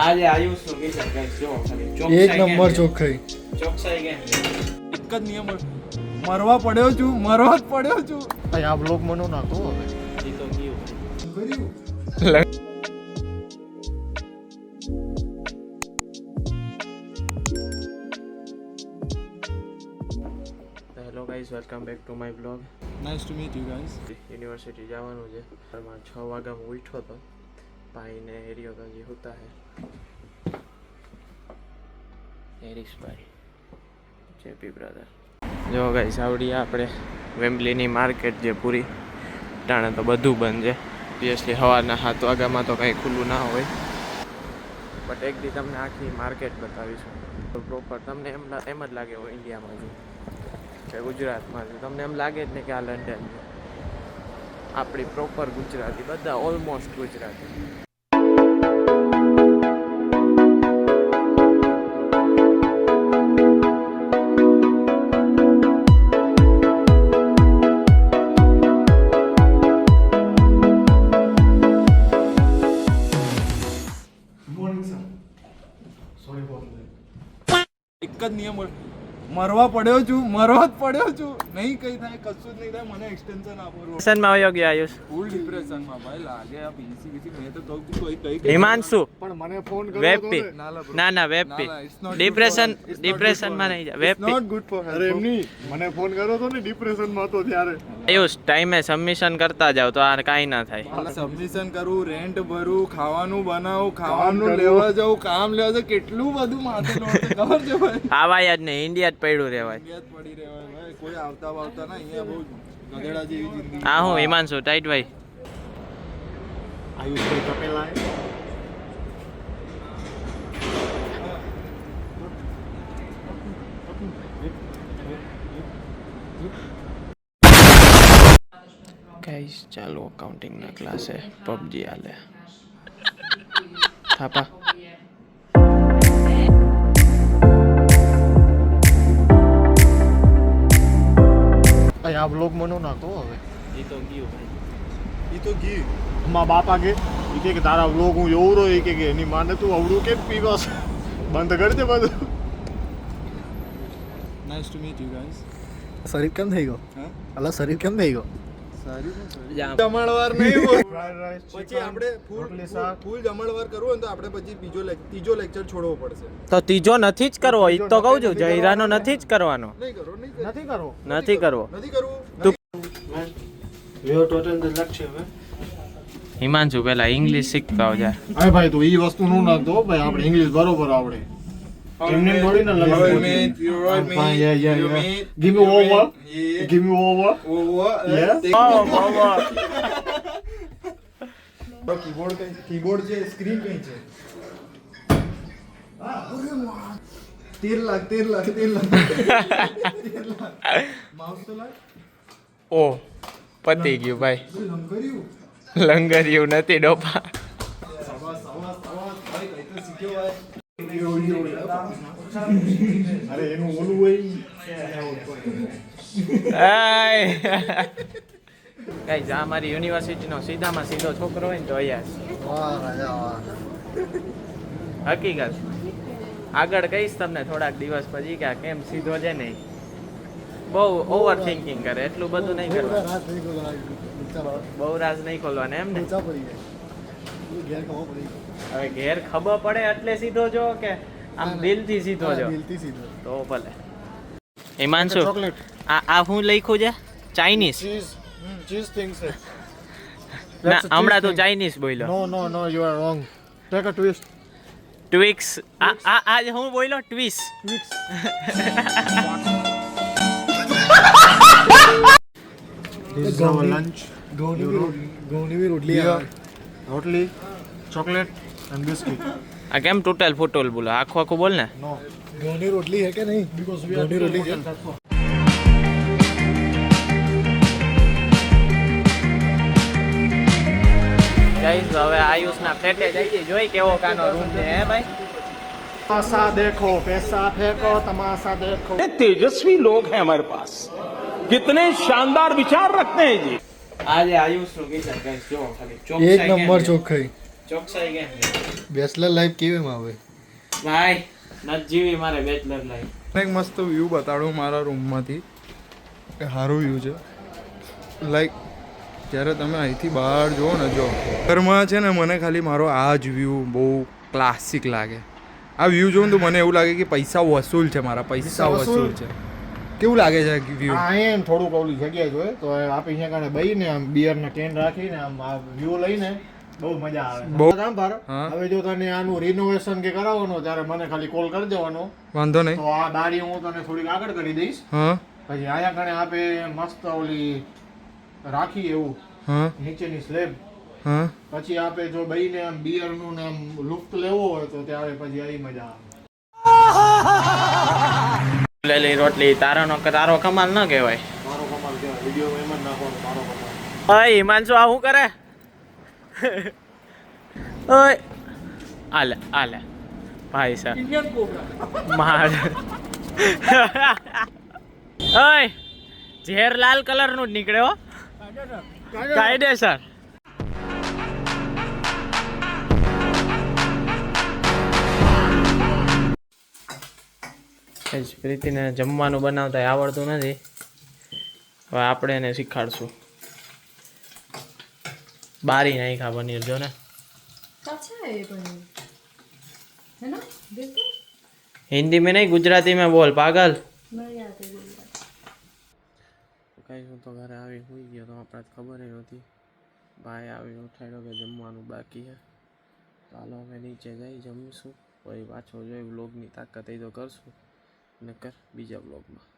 આજે આયુષનું kitchen guys જો ખાલી. એક નંબર છે? ચોખ્ખાઈ ચોકસાઈ કેમ એક જ નિયમ મરવા પડ્યો છું મરવા જ પડ્યો છું. ભાઈ આ બ્લોગ મનો નાખો હવે ઈ તો ગયું. Guys welcome back to my blog nice to meet you guys university જવાનું છે. છ વાગ્યામાં ઉઠ્યો હતો ભાઈને હેરિયો ये होता है। હે ભાઈ જેપી બ્રધર જો ગાઈસ આવડી આપણે વેમ્બલીની માર્કેટ જે પૂરી ટાણે તો બધું બંધ છે. ઓબ્વિયસલી હવાના સાત વાગ્યામાં તો કંઈ ખુલ્લું ના હોય. બટ એક દી તમને આખી માર્કેટ બતાવીશું. તો પ્રોપર તમને એમ એમ જ લાગે હોય ઇન્ડિયામાં છું કે ગુજરાતમાં છું તમને એમ લાગે જ ને કે આ લંડન છે. આપણી પ્રોપર ગુજરાતી બધા ઓલમોસ્ટ ગુજરાતી. એક જ નિયમ હોય. મરવા પડ્યો છું મરવા જ પડ્યો છું. નહીં કઈ થાય કશું જ નહીં થાય મને એક્સટેન્શન આપો ડિપ્રેશનમાં આવ્યો ગયા આયુષ. ફૂલ ડિપ્રેશનમાં ભાઈ લાગે આ પીસી બીસી મેં તો કહું છું કોઈ કઈ હિમાંશુ. પણ મને ફોન કર્યો ના લા ના ના વેબપી ના, ડિપ્રેશન ડિપ્રેશન ડિપ્રેશનમાં નહીં જાય. વેબ વેબપી નોટ ગુડ ફોર અરે એમની મને ફોન કર્યો તો ને ડિપ્રેશનમાં તો ત્યારે. આયુષ ટાઈમે સબમિશન કરતા જાવ તો આ કાંઈ ના થાય. સબમિશન કરું રેન્ટ ભરું ખાવાનું બનાવું ખાવાનું લેવા જાઉં કામ લેવા જાઉં કેટલું બધું માથે લોડ છે ખબર છે ભાઈ? આવા યાદ નહીં ઇન્ડિયા પડ્યું રહેવાય. હા જ પડી રહેવાય કોઈ આવતા વાવતા ના અહીંયા બહુ ગધેડા જેવી જિંદગી. આ હું હિમાંશુ ટાઈટ ભાઈ. આયુષભાઈ કપેલા ગાઈસ ચાલો અકાઉન્ટિંગના ક્લાસે પબજી હાલે. થાપા. ભાઈ આ બ્લોગ મનો નાખો હવે. એ તો ગયું એ તો ઘી મા બાપા કે એ કે કે તારા બ્લોગ હું જોઉં રહ્યો એ કે કે એની માને તું અવડું કેમ પીવાસ બંધ કરી દે બધું. Nice to meet you guys શરીર કેમ થઈ ગયો? હા? અલા શરીર કેમ થઈ ગયો? છે. જમણવાર નહીં બોલ ફ્રાઈડ રાઈસ પછી આપણે ફૂલ ફૂલ જમણવાર કરવું હોય ને તો આપણે પછી બીજો લેક- ત્રીજો લેક્ચર છોડવો પડશે. તો ત્રીજો નથી જ કરવો એ તો કહું છું જયરાનો નથી જ કરવાનો. નથી કરવો. નથી કરવો. નથી હવે હિમાંશુ પેલા ઇંગ્લિશ શીખતા હોય અરે ભાઈ તો એ વસ્તુ નું નાખતો ભાઈ આપણે ઇંગ્લિશ બરોબર આવડે. એમને થોડી ના You Your will your meet, fine, yeah, yeah, you yeah. meet, Give me over. yeah. Give me over. Over, Yeah. Oh, take- તો keyboard કઈ keyboard છે સ્ક્રીન કઈ છે તેર લાખ તેર લાખ તેર લાખ તેર લાખ માઉસ તો લાખ ઓ પતી ગયું ભાઈ લંગર્યું નથી ડોપા સવાસ સવાસ સવાસ ભાઈ કઈ તો શીખ્યો ભાઈ અરે એનું ઓલું હોય. કઈ આ મારી યુનિવર્સિટીનો સીધામાં સીધો છોકરો હોય ને તો અહીંયા હકીકત. આગળ કહીશ તમને થોડાક દિવસ પછી કે કેમ સીધો છે નહીં. બહુ ઓવર થિંકિંગ કરે, એટલું બધું નહીં કરવાનું. બહુ રાજ નહીં ખોલવાના એમ ને હવે ઘેર ખબર પડે એટલે સીધો જો કે આમ દિલથી સીધો જો દિલથી સીધો. તો ભલે હિમાંશુ ચોકલેટ આ આ હું લખ્યું છે ચાઇનીઝ ચીઝ થિંગ થિંગ્સ છે ના હમણાં તો ચાઇનીઝ બોલ્યો no no no you are wrong take a twist twix આ આ આજ હું બોલ્યો twist twix This is our lunch. know? રોટલી- ઘઉંની બી રોટલી Beer, આવે. રોટલી ચોકલેટ એન્ડ બિસ્કિટ આ કેમ તૂટેલ ફૂટેલ બોલો આખું આખું બોલ ને નો ઘઉંની રોટલી હે કે નહીં બીકોઝ ઘઉંની રોટલી છે ગાઈસ હવે આયુષના ફ્લેટે જઈએ જોઈ કેવો કાનો રૂમ છે હે ભાઈ તમાશા દેખો પૈસા ફેંકો તમાશા દેખો कितने तेजस्वी लोग हैं हमारे पास कितने शानदार विचार रखते हैं जी આજે આયુષનું ગાઈસ જો ખાલી ચોકસાઈ એક નંબર છે? ચોખ્ખાઈ. ચોકસાઈ કેમ બેચલર લાઈફ કેવી આવે? ભાઈ નત જીવી મારે બેચલર લાઈફ એક મસ્ત વ્યૂ બતાડું મારા રૂમમાંથી એ સારું વ્યૂ છે. લાઈક જ્યારે તમે અહીંથી બહાર જુઓ ને જો ઘરમાં છે ને મને ખાલી મારો આ જ વ્યૂ બહુ ક્લાસિક લાગે. આ વ્યૂ જોઉં તો મને એવું લાગે કે પૈસા વસૂલ છે મારા પૈસા? વસૂલ છે. કેવું લાગે છે વ્યૂ આ અહીંયા થોડુંક ઓલી જગ્યાએ જોઈએ તો આપણે અહીંયા કારણે બહીને આમ બિયરના કેન રાખીને આમ આ વ્યૂ લઈને બહુ મજા આવે બહુ- કામ હવે જો તને આનું રિનોવેશન કે કરાવવાનું ત્યારે મને ખાલી કોલ કરી દેવાનો. વાંધો નહીં. તો આ બારી હું તને થોડીક આગળ કરી દઈશ. હા. પછી અહીંયા કણે આપે મસ્ત ઓલી રાખી એવું હા. નીચેની સ્લેબ હા. પછી આપે જો બહીને આમ બિયરનું ને આમ લુફ્ટ લેવો હોય તો ત્યારે પછી આવી મજા આવે. લેલી રોટલી તારાનો તારો કમાલ ન કહેવાય. મારો કમાલ કહેવાય. વીડિયો એમ જ નાખવાનો મારો કમાલ. ઓય હિમાંશુ આ શું કરે? ઓય. આલે આલે. ભાઈ સર માર. ઓય ઝેર લાલ કલરનું જ નીકળ્યો કાયદેસર. એ પ્રીતિને જમવાનું બનાવતા આવડતું નથી. હવે આપણે એને શીખવાડશું બારી નાખ્યા પનીર જો ને. હિન્દી મેં નહીં ગુજરાતી મેં બોલ પાગલ. કઈ હું તો ઘરે આવી હોઈ ગયો તો આપણે ખબર નહોતી. ભાઈ આવી ઉઠાડ્યો કે જમવાનું બાકી છે ચાલો અમે નીચે જઈ જમીશું. પછી પાછો જોઈ બ્લોગની તાકાત એ તો કરશું. નકર બીજા વ્લોગમાં